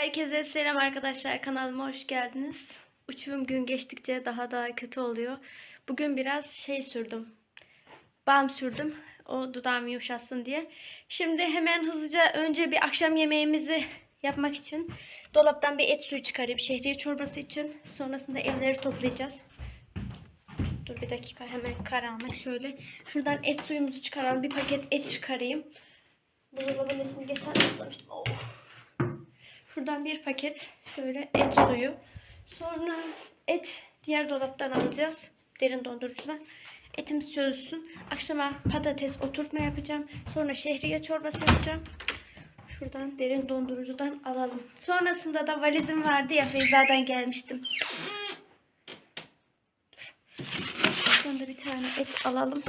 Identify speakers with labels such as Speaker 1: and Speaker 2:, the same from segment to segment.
Speaker 1: Herkese selam arkadaşlar. Kanalıma hoş geldiniz. Uçurum gün geçtikçe daha da kötü oluyor. Bugün biraz şey sürdüm. Balm sürdüm. O dudağım yumuşasın diye. Şimdi hemen hızlıca önce bir akşam yemeğimizi yapmak için dolaptan bir et suyu çıkarayım. Şehriye çorbası için. Sonrasında evleri toplayacağız. Dur bir dakika hemen karanlık şöyle. Şuradan et suyumuzu çıkaralım. Bir paket et çıkarayım. Buzdolabının içini geçen toplamıştım. Oh. Şuradan bir paket şöyle et suyu. Sonra et diğer dolaptan alacağız. Derin dondurucudan. Etimiz çözülsün. Akşama patates oturtma yapacağım. Sonra şehriye çorbası yapacağım. Şuradan derin dondurucudan alalım. Sonrasında da valizim vardı ya Feyza'dan gelmiştim. Şuradan da bir tane et alalım.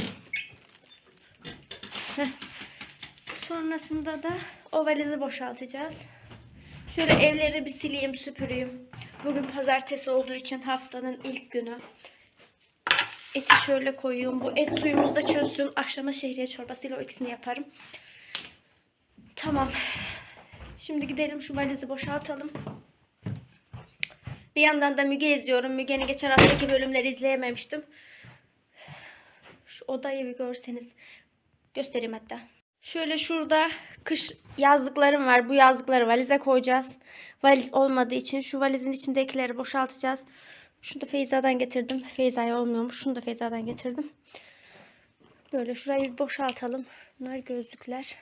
Speaker 1: Heh. Sonrasında da o valizi boşaltacağız. Şöyle evleri bir sileyim, süpüreyim. Bugün pazartesi olduğu için haftanın ilk günü. Eti şöyle koyuyorum. Bu et suyumuz da çözsün. Akşama şehriye çorbasıyla o ikisini yaparım. Tamam. Şimdi gidelim şu valizi boşaltalım. Bir yandan da Müge izliyorum. Müge'nin geçen haftaki bölümleri izleyememiştim. Şu odayı bir görseniz. Göstereyim hatta. Şöyle şurada kış yazlıklarım var. Bu yazlıkları valize koyacağız. Valiz olmadığı için şu valizin içindekileri boşaltacağız. Şunu da Feyza'dan getirdim. Feyza'ya olmuyormuş. Şunu da Feyza'dan getirdim. Böyle şurayı bir boşaltalım. Bunlar gözlükler.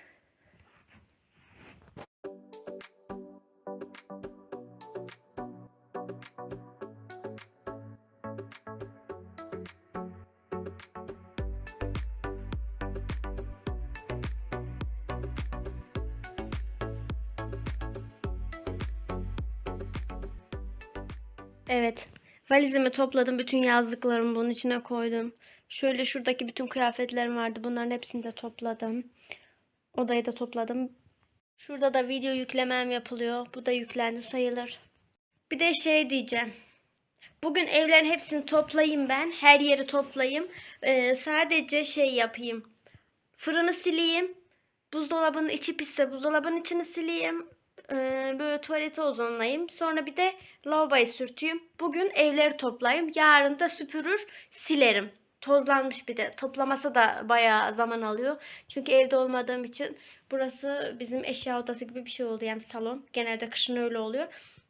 Speaker 1: Evet. Valizimi topladım. Bütün yazdıklarımı bunun içine koydum. Şöyle şuradaki bütün kıyafetlerim vardı. Bunların hepsini de topladım. Odayı da topladım. Şurada da video yüklemem yapılıyor. Bu da yüklendi sayılır. Bir de şey diyeceğim. Bugün evlerin hepsini toplayayım ben. Her yeri toplayayım. Ee, sadece şey yapayım. Fırını sileyim. Buzdolabının içi pisse buzdolabının içini sileyim. Ee, böyle tuvaleti ozonlayayım. Sonra bir de lavaboyu sürteyim. Bugün evleri toplayayım. Yarın da süpürür silerim. Tozlanmış bir de. Toplaması da bayağı zaman alıyor. Çünkü evde olmadığım için burası bizim eşya odası gibi bir şey oldu. Yani salon. Genelde kışın öyle oluyor.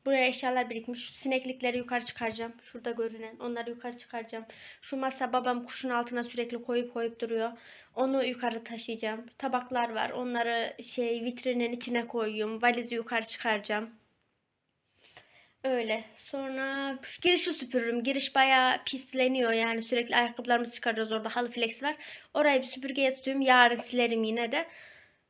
Speaker 1: Buraya eşyalar birikmiş. Şu sineklikleri yukarı çıkaracağım. Şurada görünen. Onları yukarı çıkaracağım. Şu masa babam kuşun altına sürekli koyup koyup duruyor. Onu yukarı taşıyacağım. Tabaklar var. Onları şey vitrinin içine koyuyorum. Valizi yukarı çıkaracağım. Öyle. Sonra girişi süpürürüm. Giriş bayağı pisleniyor yani sürekli ayakkabılarımızı çıkarıyoruz orada halı flex var. Orayı bir süpürgeye tutuyorum. Yarın silerim yine de.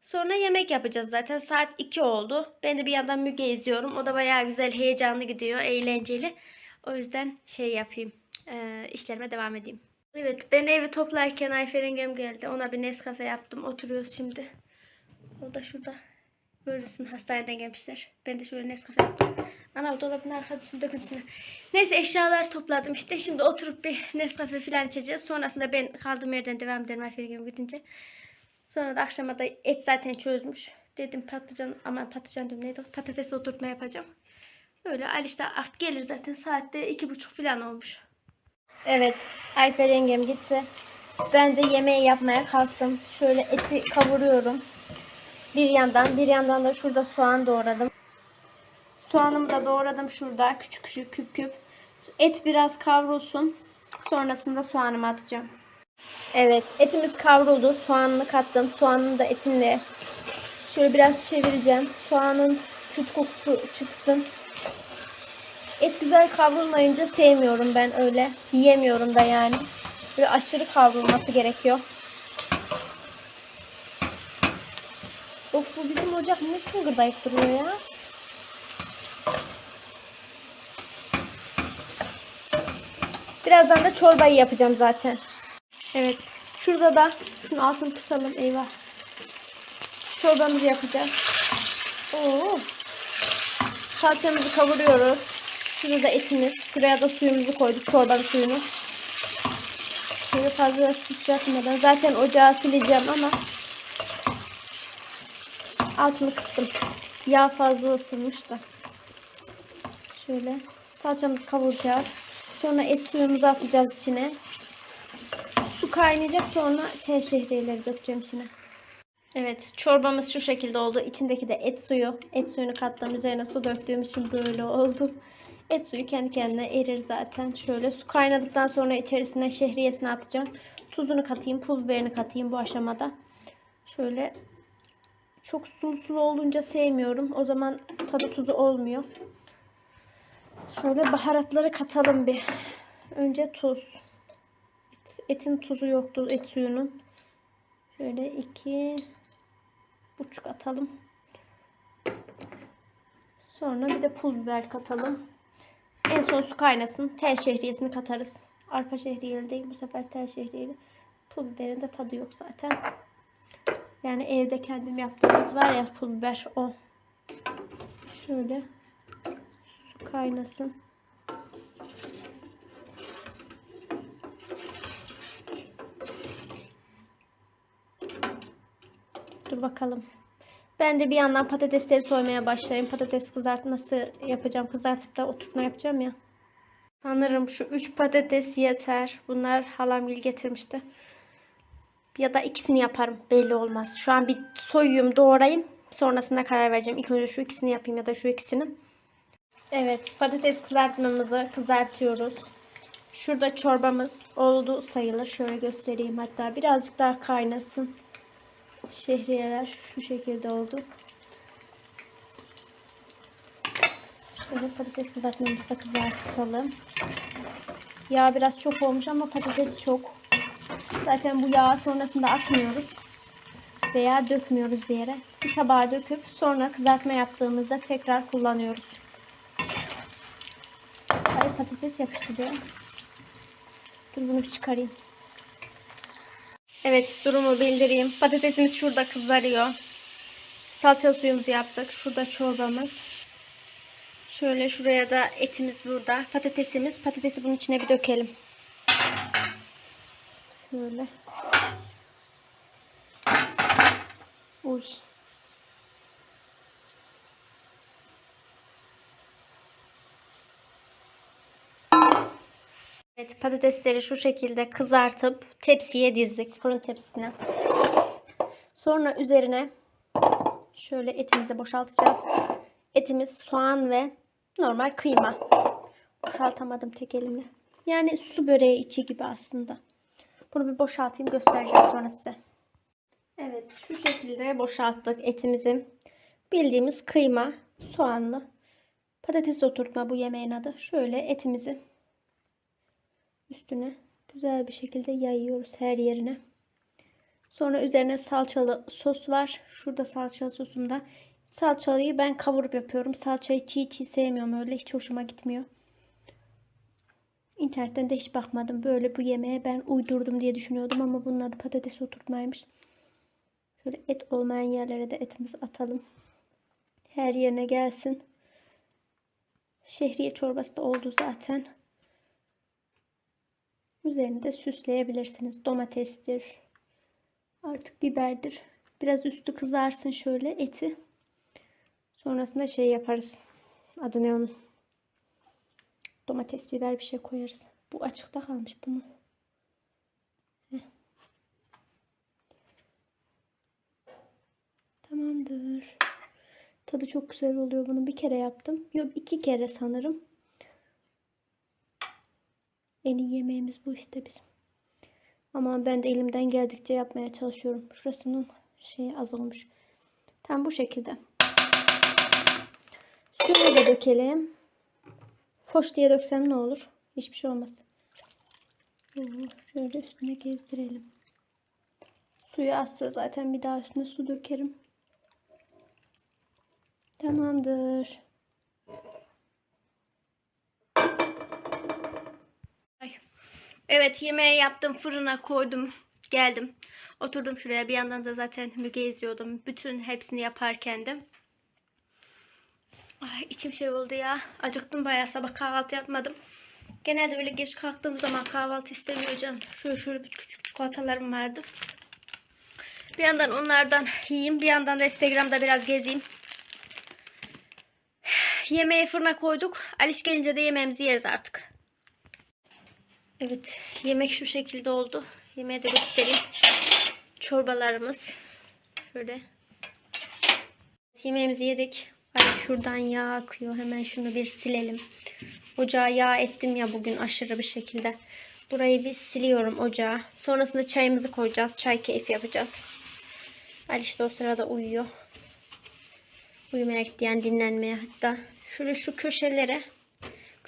Speaker 1: Sonra yemek yapacağız zaten. Saat 2 oldu. Ben de bir yandan Müge izliyorum. O da bayağı güzel, heyecanlı gidiyor. Eğlenceli. O yüzden şey yapayım. E, işlerime devam edeyim. Evet ben evi toplarken Ayfer yengem geldi. Ona bir Nescafe yaptım. Oturuyoruz şimdi. O da şurada. Böylesin hastaneden gelmişler. Ben de şöyle Nescafe yaptım. Ana dolabın arkasını döküntüsüne. Neyse eşyalar topladım işte. Şimdi oturup bir Nescafe falan içeceğiz. Sonrasında ben kaldığım yerden devam ederim Ayfer yengem gidince. Sonra da akşama da et zaten çözmüş. Dedim patlıcan ama patlıcan diyorum neydi? Patates oturtma yapacağım. Öyle Aliş de artık gelir zaten saatte iki buçuk falan olmuş. Evet Ayfer yengem gitti. Ben de yemeği yapmaya kalktım. Şöyle eti kavuruyorum. Bir yandan bir yandan da şurada soğan doğradım. Soğanımı da doğradım şurada küçük küçük küp küp. Et biraz kavrulsun. Sonrasında soğanımı atacağım. Evet etimiz kavruldu. Soğanını kattım. Soğanını da etimle şöyle biraz çevireceğim. Soğanın kötü kokusu çıksın. Et güzel kavrulmayınca sevmiyorum ben öyle. Yiyemiyorum da yani. Böyle aşırı kavrulması gerekiyor. Of bu bizim ocak ne tıngırdayıp duruyor ya. Birazdan da çorbayı yapacağım zaten. Evet. Şurada da şunu altını kısalım. Eyvah. Çorbamızı yapacağız. Oo. Salçamızı kavuruyoruz. Şurada da etimiz. Şuraya da suyumuzu koyduk. Çorbanın suyunu. Şöyle fazla sıçratmadan. Zaten ocağı sileceğim ama altını kıstım. Yağ fazla ısınmış da. Şöyle salçamızı kavuracağız. Sonra et suyumuzu atacağız içine. Kaynayacak sonra tel şehriyeleri dökeceğim içine. Evet çorbamız şu şekilde oldu. İçindeki de et suyu. Et suyunu kattım üzerine su döktüğüm için böyle oldu. Et suyu kendi kendine erir zaten. Şöyle su kaynadıktan sonra içerisine şehriyesini atacağım. Tuzunu katayım, pul biberini katayım bu aşamada. Şöyle çok sulu sulu olunca sevmiyorum. O zaman tadı tuzu olmuyor. Şöyle baharatları katalım bir. Önce tuz. Et- etin tuzu yoktu et suyunun. Şöyle iki buçuk atalım. Sonra bir de pul biber katalım. En son su kaynasın. Tel şehriyesini katarız. Arpa şehriyeli değil bu sefer tel şehriyeli. Pul biberin de tadı yok zaten. Yani evde kendim yaptığımız var ya pul biber o. Şöyle su kaynasın. Dur bakalım. Ben de bir yandan patatesleri soymaya başlayayım. Patates kızartması yapacağım. Kızartıp da oturtma yapacağım ya. Sanırım şu 3 patates yeter. Bunlar halam gil getirmişti. Ya da ikisini yaparım. Belli olmaz. Şu an bir soyuyum, doğrayayım. Sonrasında karar vereceğim. İlk önce şu ikisini yapayım ya da şu ikisini. Evet, patates kızartmamızı kızartıyoruz. Şurada çorbamız oldu sayılır. Şöyle göstereyim hatta. Birazcık daha kaynasın. Şehriyeler şu şekilde oldu. Şöyle patates kızartmamızı kızartalım. Yağ biraz çok olmuş ama patates çok. Zaten bu yağı sonrasında atmıyoruz. Veya dökmüyoruz bir yere. Bir tabağa döküp sonra kızartma yaptığımızda tekrar kullanıyoruz. Hayır patates yapıştırıyorum. Dur bunu çıkarayım. Evet durumu bildireyim. Patatesimiz şurada kızarıyor. Salça suyumuzu yaptık. Şurada çorbamız. Şöyle şuraya da etimiz burada. Patatesimiz. Patatesi bunun içine bir dökelim. Şöyle. Uy. Evet patatesleri şu şekilde kızartıp tepsiye dizdik. Fırın tepsisine. Sonra üzerine şöyle etimizi boşaltacağız. Etimiz soğan ve normal kıyma. Boşaltamadım tek elimle. Yani su böreği içi gibi aslında. Bunu bir boşaltayım göstereceğim sonra size. Evet şu şekilde boşalttık etimizi. Bildiğimiz kıyma, soğanlı patates oturtma bu yemeğin adı. Şöyle etimizi üstüne güzel bir şekilde yayıyoruz her yerine. Sonra üzerine salçalı sos var. Şurada salçalı sosumda. Salçalıyı ben kavurup yapıyorum. Salçayı çiğ çiğ sevmiyorum öyle. Hiç hoşuma gitmiyor. İnternetten de hiç bakmadım. Böyle bu yemeğe ben uydurdum diye düşünüyordum ama bunun adı patates oturtmaymış. Şöyle et olmayan yerlere de etimizi atalım. Her yerine gelsin. Şehriye çorbası da oldu zaten. Üzerini de süsleyebilirsiniz. Domatestir. Artık biberdir. Biraz üstü kızarsın şöyle eti. Sonrasında şey yaparız. Adı ne onun? Domates, biber bir şey koyarız. Bu açıkta kalmış bunu. Tamamdır. Tadı çok güzel oluyor bunu. Bir kere yaptım. Yok iki kere sanırım. En iyi yemeğimiz bu işte bizim. Ama ben de elimden geldikçe yapmaya çalışıyorum. Şurasının şeyi az olmuş. Tam bu şekilde. Suyunu da dökelim. Foş diye döksem ne olur? Hiçbir şey olmaz. Şöyle üstüne gezdirelim. Suyu azsa zaten bir daha üstüne su dökerim. Tamamdır. Evet yemeği yaptım fırına koydum geldim. Oturdum şuraya bir yandan da zaten Müge izliyordum bütün hepsini yaparken de. Ay içim şey oldu ya acıktım bayağı sabah kahvaltı yapmadım. Genelde öyle geç kalktığım zaman kahvaltı istemiyor canım. Şöyle şöyle bir küçük çikolatalarım vardı. Bir yandan onlardan yiyeyim bir yandan da Instagram'da biraz gezeyim. Yemeği fırına koyduk. Aliş gelince de yemeğimizi yeriz artık. Evet yemek şu şekilde oldu. Yemeği de göstereyim. Çorbalarımız. Şöyle. Yemeğimizi yedik. Ay şuradan yağ akıyor. Hemen şunu bir silelim. Ocağa yağ ettim ya bugün aşırı bir şekilde. Burayı bir siliyorum ocağa. Sonrasında çayımızı koyacağız. Çay keyfi yapacağız. Aliş de o sırada uyuyor. Uyumaya gitti yani dinlenmeye hatta. Şöyle şu köşelere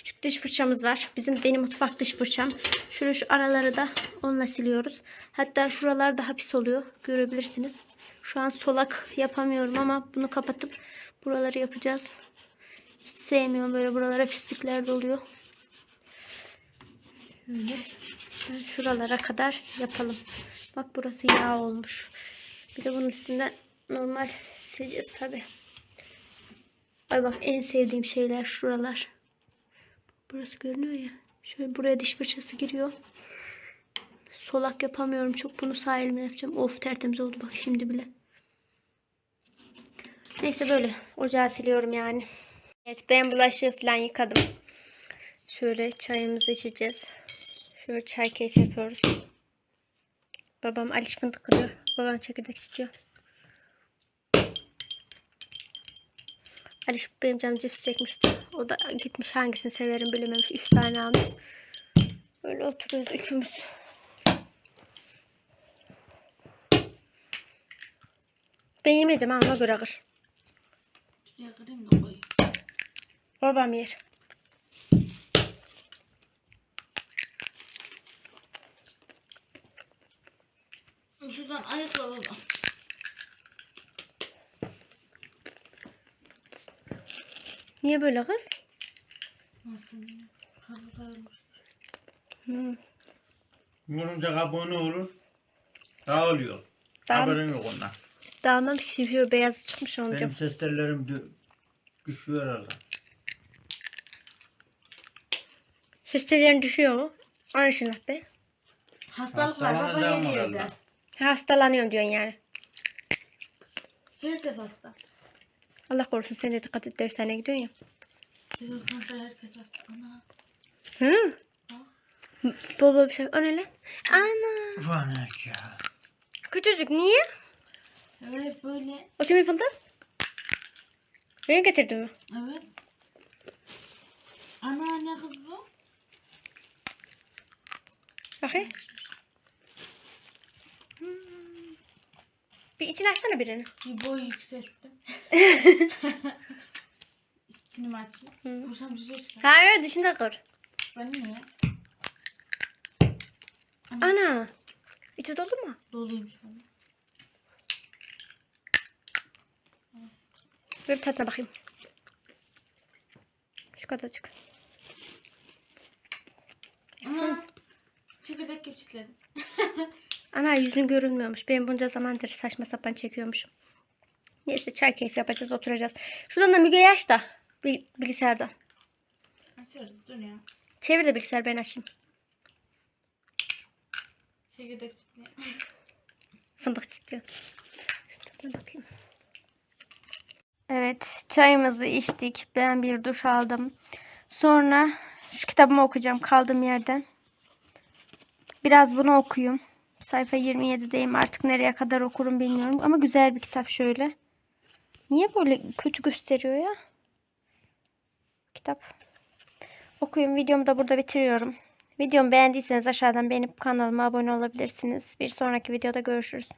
Speaker 1: küçük diş fırçamız var. Bizim benim mutfak diş fırçam. Şöyle şu araları da onunla siliyoruz. Hatta şuralar daha pis oluyor. Görebilirsiniz. Şu an solak yapamıyorum ama bunu kapatıp buraları yapacağız. Hiç sevmiyorum böyle buralara pislikler doluyor. Şöyle şuralara kadar yapalım. Bak burası yağ olmuş. Bir de bunun üstünden normal sileceğiz tabi. Ay bak en sevdiğim şeyler şuralar. Burası görünüyor ya. Şöyle buraya diş fırçası giriyor. Solak yapamıyorum çok. Bunu sağ elimle yapacağım. Of tertemiz oldu bak şimdi bile. Neyse böyle. Ocağı siliyorum yani. Evet ben bulaşığı falan yıkadım. Şöyle çayımızı içeceğiz. Şöyle çay keyfi yapıyoruz. Babam Aliş fındık kırıyor. Babam çekirdek istiyor. Aliş benim canım cips çekmişti. O da gitmiş hangisini severim bilememiş. Üç tane almış. Böyle oturuyoruz üçümüz. Ben yemeyeceğim ama göre kır.
Speaker 2: Şuraya kırayım da koyayım.
Speaker 1: Babam yer.
Speaker 2: Şuradan ayıkla baba.
Speaker 1: Niye böyle kız? Hmm.
Speaker 3: Vurunca kabuğu ne olur? Dağılıyor.
Speaker 1: Dağıl-
Speaker 3: Haberin yok ondan.
Speaker 1: Dağılmam şişiyor beyaz çıkmış onca.
Speaker 3: Benim ses tellerim dü- düşüyor herhalde.
Speaker 1: Seslerin düşüyor mu? Şey be.
Speaker 2: Hastalık var baba her yerde.
Speaker 1: Hastalanıyorum diyorsun yani.
Speaker 2: Herkes hasta.
Speaker 1: Allah korusun sen de dikkat et dershaneye gidiyorsun ya.
Speaker 2: Biz o sınıfta herkes hasta. Ana.
Speaker 1: Hı? Bol bir şey. O ne lan? Ana.
Speaker 3: Bana ya.
Speaker 1: Küçücük niye?
Speaker 2: Evet böyle.
Speaker 1: O kimin fındık? Beni getirdin mi?
Speaker 2: Evet. Ana ne kız bu?
Speaker 1: Bakayım. Bir içini açsana birini.
Speaker 2: Bir boy yükselttim. İçini mi açayım?
Speaker 1: Hı.
Speaker 2: Kursam şey çıkar.
Speaker 1: Hayır dışında kır.
Speaker 2: Ben niye?
Speaker 1: Ana. İçi doldu mu?
Speaker 2: Doluymuş bana.
Speaker 1: Ver bir tadına bakayım. Şu kadarcık.
Speaker 2: Ana. Çekirdek gibi çitledim.
Speaker 1: Ana yüzün görünmüyormuş. Ben bunca zamandır saçma sapan çekiyormuşum. Neyse çay keyfi yapacağız oturacağız. Şuradan da Müge yaş da bil- bilgisayardan.
Speaker 2: Açıyoruz dur ya.
Speaker 1: Çevir de bilgisayar ben açayım.
Speaker 2: Çekirdek.
Speaker 1: Fındık bakayım. Evet çayımızı içtik. Ben bir duş aldım. Sonra şu kitabımı okuyacağım kaldığım yerden. Biraz bunu okuyayım. Sayfa 27'deyim artık nereye kadar okurum bilmiyorum. Ama güzel bir kitap şöyle. Niye böyle kötü gösteriyor ya? Kitap. Okuyun videomu da burada bitiriyorum. Videomu beğendiyseniz aşağıdan beğenip kanalıma abone olabilirsiniz. Bir sonraki videoda görüşürüz.